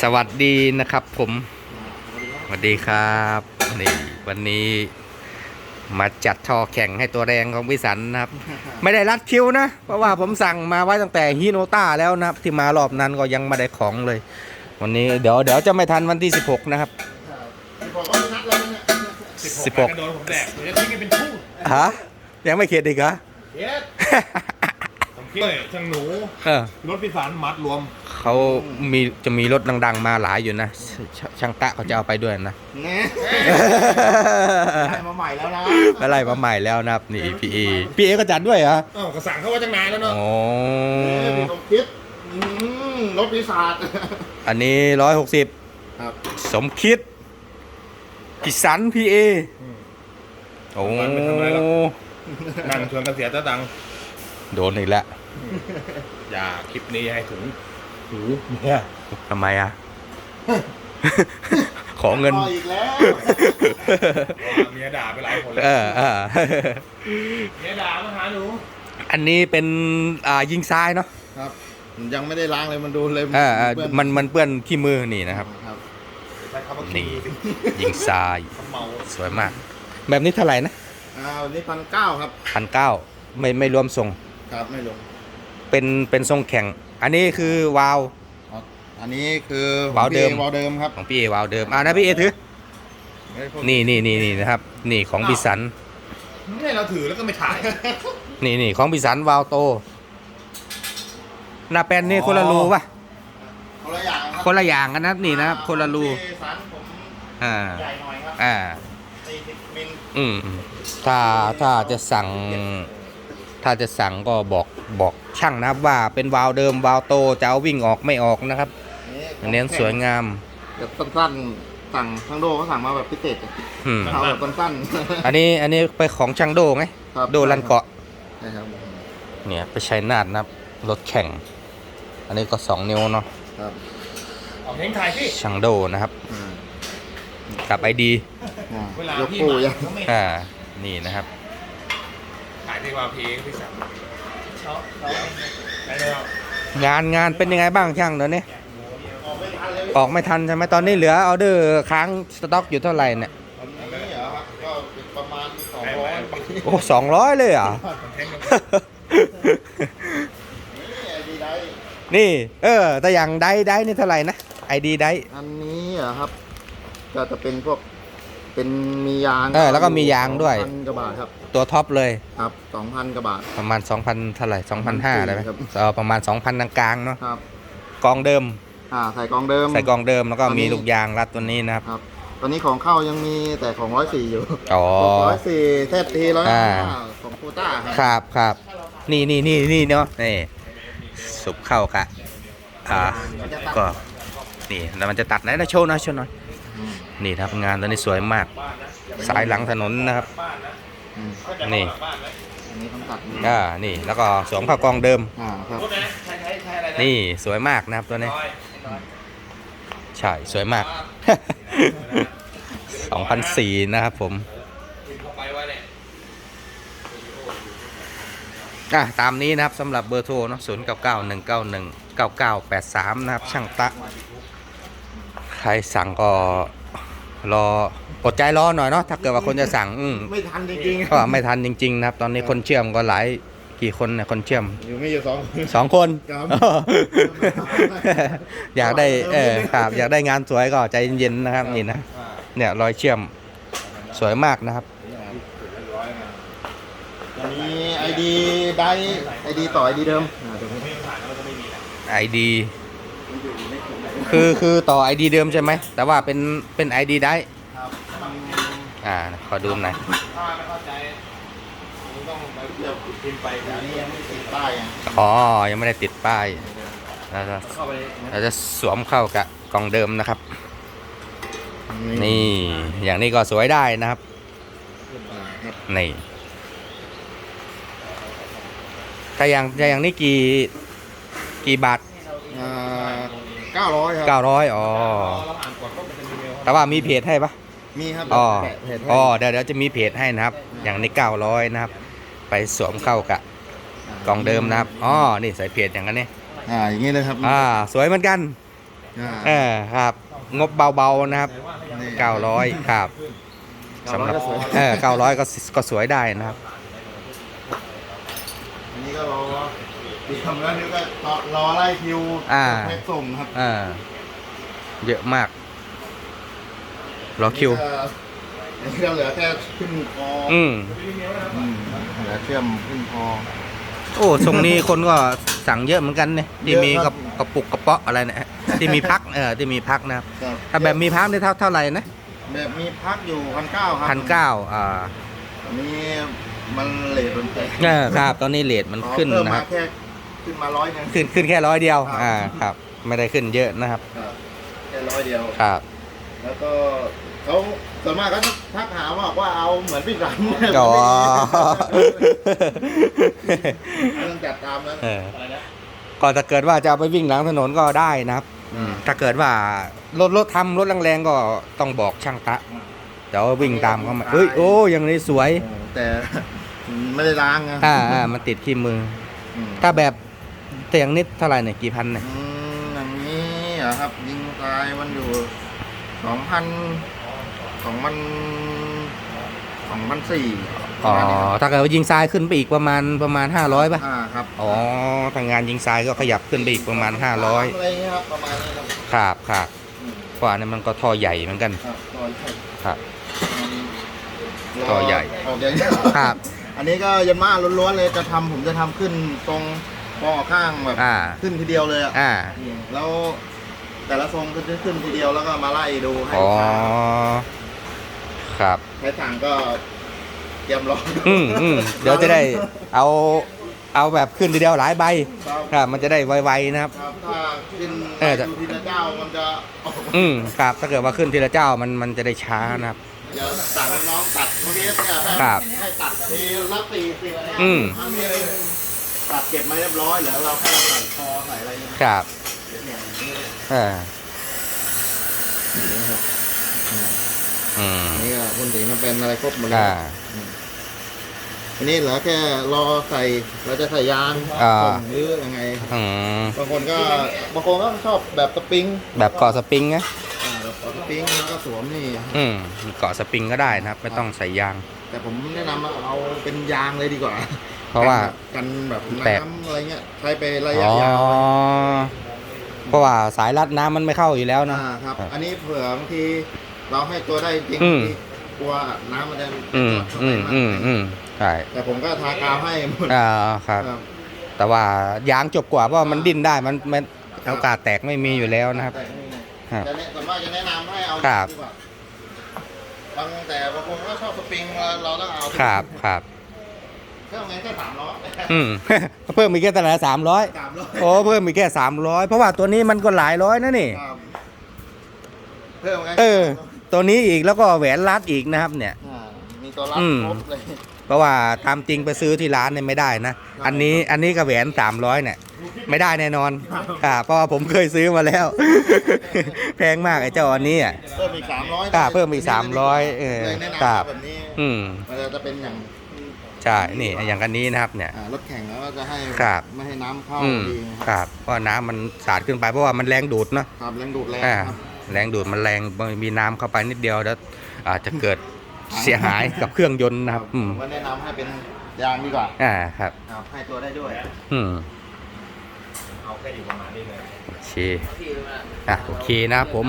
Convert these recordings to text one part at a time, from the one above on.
สวัสดีนะครับผมสวัสดีครับนี่วันนี้มาจัดท่อแข่งให้ตัวแรงของพิสันนะครับ ไม่ได้รัดคิวนะ เพราะว่าผมสั่งมาไว้ตั้งแต่ฮิโนต้าแล้วนะครับ ที่มารอบนั้นก็ยังไม่ได้ของเลย วันนี้เดี๋ยวเดี๋ยวจะไม่ทันวันที่ 16 นะครับบอกว่านัดแล้วเนี่ยสิบหกโดนผมแดกผมจะทิ้งกันเป็นคู่ฮะยังไม่เข็ดอีกเหรอ เฮ็ดผมคิดเลยช่างหนู เออ รถพิสารมัดรวม เขามีจะมีรถดัง ๆ มาหลายอยู่นะชช่างตะเขาจะเอาไปด้วยนะแง่ได้มาใหม่แล้วนะอะไรมาใหม่แล้วนะครับนี่พี่เอพี่เอก็จัดด้วยเหรออ้าวกระสังเขาว่าจังนานแล้วเนาะโอ้เอ้ยพี่สมคิดอืมรถปีศาจ อันนี้ร้อยหกสิบครับ สมคิดพิสันพี่เอโอ้นั่งชวนกันเสียตะตังค์ โดนอีกแล้วอย่าคลิปนี้ให้ถึงหูเนี่ยทำไมอะ ขอเงินต่ออีกแล้วเมียด่าไปหลายคนแล้วเออเออเมียด่ามาหาหนูอันนี้เป็นอ่ายิงซ้ายเนาะครับยังไม่ได้ล้างเลยมันดูเลยเออเออเปื้อมันมันเปื้อนขี้มือนี่นะครับครับใช้คำว่านี่ขี้สิยิงซ้ายเมาสวยมาก แบบนี้เท่าไหร่นะอ่าวันนี้พันเก้าครับพันเก้าไม่ไม่รวมส่ง ครับไม่ลงเป็นเป็นทรงแข่ง อันนี้คือวาล์ว อ๋ออันนี้คือวาล์วเดิม วาล์วเดิมครับของพี่เอวาล์วเดิมอ่านะพี่เอถือไม่ได้พูดนี่นี่นี่นี่นะครับ นี่ของพิสันไม่ให้เราถือแล้วก็ไม่ถ่าย นี่นี่ของพิสันวาล์วโตหน้าแป้นนี่คนละรูป่ะคนละอย่างครับคนละอย่างกันนะครับนี่นะครับคนละรูปีศาจผมอ่าใหญ่หน่อยครับอ่า40มิลอืมถ้าถ้าจะสั่ง ถ้าจะสั่งก็บอกบอกช่างนะครับว่าเป็นวาล์วเดิมวาล์วโตจะเอาวิ่งออกไม่ออกนะครับเน้นสวยงามแบบสั้นๆสั่งทางโดเขาสั่งมาแบบพิเศษอะอืมเอาแบบสั้นๆอันนี้อันนี้ไปของช่างโดไงครับโดลันเกาะใช่ครับเนี่ยไปใช้นาดนะครับรถแข่ง อันนี้ก็สองนิ้วเนาะครับเอาเพลงถ่ายพี่ช่างโดนะครับอ่ากับไอดีอ่าเวลายกพี่คู่มายังเขาไม่อ่านี่นะครับ ถ่ายดีกว่าเพลงพี่สันชอบได้แล้วงานงานเป็นยังไงบ้างช่างเดี๋ยวนี้ออกไม่ทันเลยออกไม่ทันใช่ไหมตอนนี้เหลือออเดอร์ค้างสต็อกอยู่เท่าไหร่เนี่ยตอนนี้เหรอครับก็ประมาณสองร้อยนี่โอ้สองร้อยเลยเหรอะคอนเทนต์กันดีได้นี่ เออ แต่อย่างไดไดนี่เท่าไหร่นะไอดีไดอันนี้เหรอครับ ก็จะเป็นพวก เป็นมียางเออแล้วก็มียางด้วยพันกว่าบาทครับตัวท็อปเลย ครับสองพันกว่าบาท ประมาณ 2,000เท่าไหร่2,500ได้ไหมครับ เออประมาณ 2,000กลางๆเนาะครับ กองเดิม อ่าใส่กองเดิม ใส่กองเดิมแล้วก็ตอนนี้ มีลูกยางรัดตัวนี้นะครับ ครับ ตอนนี้ของเข้ายังมีแต่ของร้อยสี่อยู่อ๋อ ร้อยสี่เทสทีร้อยอ่า ของคูต้าครับครับครับนี่นี่นี่นี่เนาะนี่สุบเข้ากะอ่าก็นี่แล้วมันจะตัดไหนนะโชว์หนะโชว์หน่อย นี่ครับงานตัวนี้สวยมาก สายหลังถนนนะครับ อืมนี่อันนี้ต้องตัดอ่านี่แล้วก็สวมเข้ากองเดิม อ่าครับรถนะใช้ใช้ใช้อะไรนะนี่สวยมากนะครับตัวนี้น้อยใช่สวยมาก 2004 นะครับผมกินเข้าไปว่าเนี่ยอะตามนี้นะครับสำหรับเบอร์โทรเนาะ0 9 9 1 9 1 9 9 8 3 นะครับ ช่างตะ ใครสั่งก็ รออดใจรอหน่อยเนาะถ้าเกิดว่าคนจะสั่ง อืมไม่ทันจริงก็ไม่ทันจริง ๆ นะครับ ตอนนี้คนเชื่อมก็หลายกี่คนเนี่ยคนเชื่อมๆ อยู่ไม่อยู่สองสองคนครับอยากได้เออครับอยากได้งานสวยก็ใจเย็นๆนะครับนี่นะเนี่ยรอยเชื่อมสวยมากนะครับอันนี้ไอดีได้ไอดีต่อไอดีเดิมอ่าเดี๋ยวผม ID คือคือต่อ ID เดิมใช่ไหม แต่ว่าเป็นเป็น ID ได้ ครับมันอ่า ขอดูหน่อย ถ้าไม่เข้าใจผมต้องไปเลือกพิมพ์ไปแต่อันนี้ยังไม่ติดป้ายอะอ๋อ ยังไม่ได้ติดป้ายเราจะเข้าไปเราจะสวมเข้ากับกล่องเดิมนะครับ นี่ อย่างนี้ก็สวยได้นะครับอ่าครับนี่ ถ้าอย่างถ้าอย่างนี้กี่กี่บาท อ่า เก้าร้อยครับ900อ๋อ เราอ่านก่อนก็มันจะมีเมลแต่ว่ามีเพจให้ปะมีครับอ๋อแปะเพจให้อ๋อเดี๋ยวเดี๋ยวจะมีเพจให้นะครับ อย่างใน 900 นะครับ ไปสวมเข้ากับกล่องเดิมนะครับ อ๋อ นี่ใส่เพจอย่างนั้นเนี่ยอ่าอย่างนี้เลยครับอ่า สวยเหมือนกัน อ่าเออ ครับ งบเบาๆนะครับ นี่900 ครับเก้าร้อยก็สวยเออ900 ก็ก็สวยได้นะครับ อันนี้ก็รอ เตรียมแล้วนี่ก็รอไล่คิวอ่า แพ็คส่งครับเออเยอะมาก รอคิวอันนี้ก็เหลือแค่ขึ้นคอออืม อืมเหลือเชื่อมขึ้นคอ โอ้ทรงนี้คนก็สั่งเยอะเหมือนกันเนี่ยที่มีเยกอะระครับกระปุกกระเปาะอะไรเนี่ยที่มีพักเออที่มีพักนะครับครับถ้าแบบมีพักได้เท่าเท่าไหร่นะแบบมีพักอยู่พันเก้าครับพันเก้าอ่าอันนี้มันเลทมันแตกเออครับ ตอนนี้เลทมันขึ้นเพิ่มนะคมารับแค่ ขึ้นมาร้อยหนึง ขึ้นขึ้นแค่ร้อยเดียว ครับ อ่าครับ ไม่ได้ขึ้นเยอะนะครับ ครับแค่ร้อยเดียว ครับ แล้วก็เขาส่วนมากก็ทักหาว่าว่าเอาเหมือนพี่รันอ๋อ ต้องจัดตามนั้นเออก็ถ้าเกิดว่าจะเอาไปวิ่งหลังถนนก็ได้นะครับอืมถ้าเกิดว่ารถรถทำรถแรงๆก็ต้องบอกช่างตะเดี๋ยววิ่งตามเขามาเอ้ยโอ้อยังนี้สวย แต่ ไม่ได้ล้างนะอ่าอ่ามันติดที่มือ อืมถ้าแบบ เตียงนิดเท่าไหร่เนี่ยกี่พันเนี่ยอืมอย่างนี้เหรอครับ ยิงตายมันอยู่สองพันสองพันสองพันสี่อ๋อถ้าเกิดว่ายิงทรายขึ้นไปอีกประมาณประมาณ500ป่ะอ่าครับอ๋อทางงานยิงทรายก็ขยับขึ้นไปอีกประมาณ500อะไรเงี้ยครับประมาณนี้ครับครับครับอืมเพราะอันนี้มันก็ท่อใหญ่เหมือนกันครับต่อใหญ่ครับมันต่อใหญ่ออกใหญ่ครับ อันนี้ก็ยันมาล้วนๆเลยจะทำผมจะทำขึ้นตรง ปอข้างแบบอ่า ขึ้นทีเดียวเลยอะอ่า อืมแล้วแต่ละทรงก็จะขึ้นทีเดียวแล้วก็มาไล่ดูให้อ๋อ ลูกค้าครับใครสั่งก็เตรียมรอดูอืมอืมเดี๋ยวจะได้เอา เอาแบบขึ้นทีเดียวหลายใบ ครับครับ มันจะได้ไวๆนะครับ ครับถ้าขึ้นเออแต่ ดูทีละเจ้ามันจะออกอืมครับ ถ้าเกิดว่าขึ้นทีละเจ้ามันมันจะได้ช้านะครับ เดี๋ยวสั่งน้องตัดเมื่อกี้เนี่ยให้ครับให้ตัดทีละสี่สิบอืมอันนี้ ตัดเก็บมาเรียบร้อยแล้วเราแค่ใส่คอใส่อะไรเนี่ยครับเนี่ยอย่างนี้เออนะครับอืมอันนี่ก็คุณสีมันเป็นอะไรครบหมดเลยอ่า อันนี้เหลือแค่รอใส่เราจะใส่ยางอ่า ส่งหรือยังไงอืมบางคนก็บางคนก็ชอบแบบสปริงแบบเกาะสปริงนะอ่าแบบสปริงแล้วก็สวมนี่ อืมเกาะสปริงก็ได้นะครับ ไม่ต้องใส่ยาง แต่ผมแนะนำว่าเอาเป็นยางเลยดีกว่า เพราะว่า กันแบบแตก น้ำอะไรเงี้ยใช้ไประยะอ๋อยาวเพราะว่าสายรัดน้ำมันไม่เข้าอยู่แล้วนะอ่าครับครับ อันนี้เผื่อบางทีเราให้ตัวได้จริงอืม กลัวน้ำมันจะอืมเข้าอืไปมมากอืมอืมใช่แต่ผมก็ทากาวให้หมดอ่าครับ ครับ แต่ว่ายางจบกว่าเพราะว่ามันดิ้นได้มันมันโอกาสแตกไม่มีอยู่แล้วนะครับ แต่นี่ไงครับจะแนะส่วนมากจะแนะนำให้เอาครับ ดีกว่าบางแต่บางคนก็ชอบสปริงเราต้องเอาครับครับ เครื่องไงแค่สามร้อยอืม เพิ่มอีกแค่ตลาดสามร้อยสามร้อยโอ้เพิ่มอีกแค่สามร้อยเพราะว่าตัวนี้มันก็หลายร้อยนะนี่ ครับเพิ่มไงเออ ตัวนี้อีกแล้วก็แหวนรัดอีกนะครับ เนี่ย อ่ามีตัวรับอืม ครบเลย เพราะว่าตามจริงไปซื้อที่ร้านเนี่ยไม่ได้นะ อันนี้อันนี้ก็แหวนสามร้อยเนี่ย ไม่ได้แน่นอนค่ะเพราะว่าผมเคยซื้อมาแล้ว แพงมากไอ้เจ้าอันนี้อะ เพิ่มอีกสามร้อยครับเพิ่มอีก300เออเลยแนะนำครับ แบบนี้อืม มันจะเป็นอย่างใช่ นี่อย่างกันนี้นะครับเนี่ย อ่ารถแข่งแล้วก็จะให้ครับ ไม่ให้น้ำเข้าอืมดีครับเพราะว่าน้ำมันสาดขึ้นไปเพราะว่ามันแรงดูดเนอะครับแรงดูดแรงอ่าครับแรงดูดมันแรงมีน้ำเข้าไปนิดเดียวแล้วอาจจะเกิดเสียหายกับเครื่องยนต์นะครับอืมผมก็แนะนำให้เป็นยางดีกว่าอ่าครับ ครับให้ตัวได้ด้วยอืมเอาแค่อยู่ประมาณนี้เลยโอเค อะโอเคนะครับผม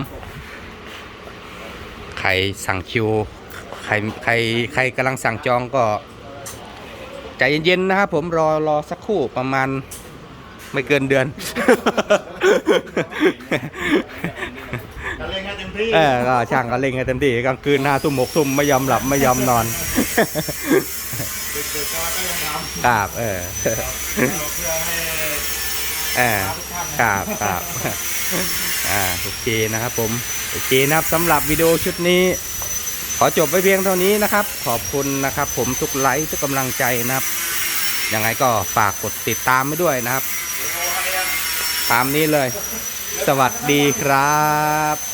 ใครสั่งคิว ใครใครใครกำลังสั่งจองก็ ใจเย็นๆนะครับผมรอรอสักครู่ประมาณไม่เกินเดือนจะเล่นให้เต็มที่เออก็ช่างก็เล่งกันเต็มที่กลางคืนห้าทุ่มหกทุ่มไม่ยอมหลับไม่ยอมนอนเด็กๆก็ก็ยังทำครับเออเพื่อให้เออทุกท่านครับครับอ่าโอเคนะครับผมโอเคนะครับสำหรับวิดีโอชุดนี้ ขอจบไปเพียงเท่านี้นะครับ ขอบคุณนะครับ ผมทุกไลค์ทุกกำลังใจนะครับยังไงก็ฝากกดติดตามไว้ด้วยนะครับ ตามนี้เลย สวัสดีครับ